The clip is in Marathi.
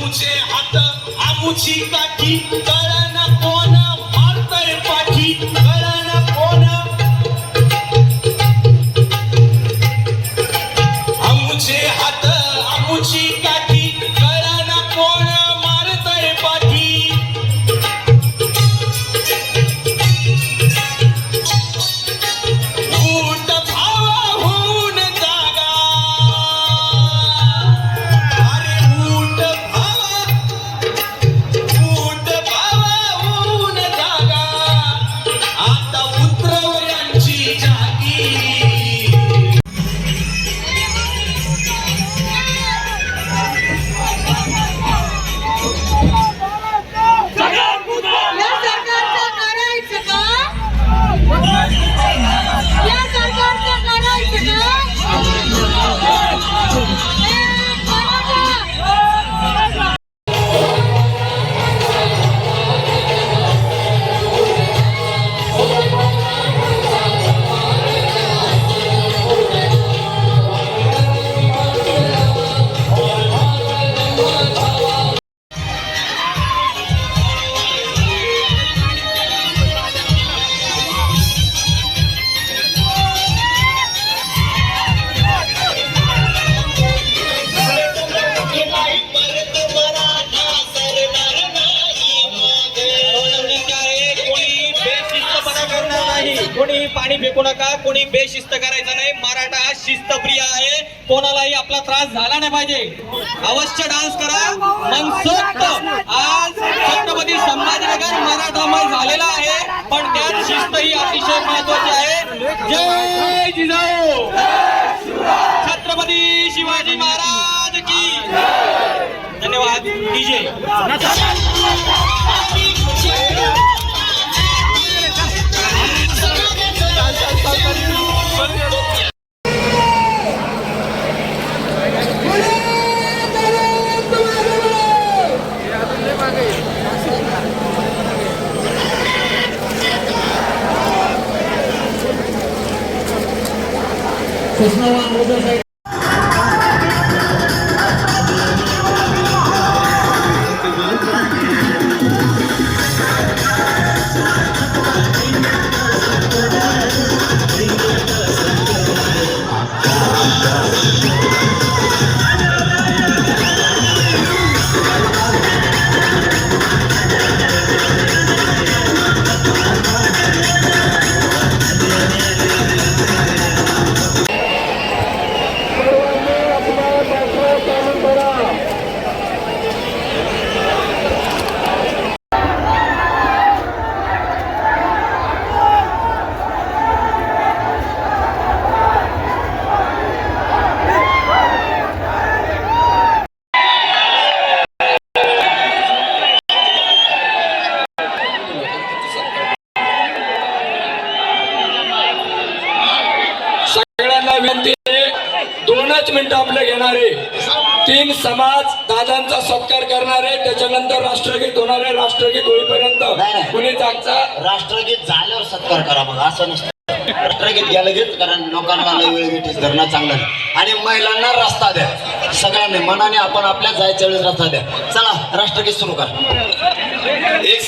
মুছে হাতা আমুছি কাঠি তারা नाही. कोणी पाणी फेकू नका कोणी बेशिस्त करायचं नाही. मराठा हा शिस्तप्रिय आहे. कोणालाही आपला त्रास झाला नाही पाहिजे. अवश्य डान्स करा. मनसोक्त. आज छत्रपती संभाजीनगर मराठामय झालेला आहे. पण त्यात शिस्त ही अतिशय महत्वाची आहे. जय जिजाऊ. छत्रपती शिवाजी महाराज की धन्यवाद डीजे. सगळ्यांना मिनिटं आपले घेणारे तीन समाज दादांचा सत्कार करणारे त्याच्यानंतर राष्ट्रगीत होणारे राष्ट्रगीत होईपर्यंत. कुणी जागचा? राष्ट्रगीत झाल्यावर सत्कार करा मग असं नसतं. राष्ट्रगीत घ्यायला घेत कारण लोकांना लय वेळ घेतीस धरणं चांगलं नाही. आणि महिलांना रस्ता द्या. सगळ्यांनी मनाने आपण आपल्या जायच्या वेळेस रस्ता द्या. चला राष्ट्रगीत सुरू करा. एक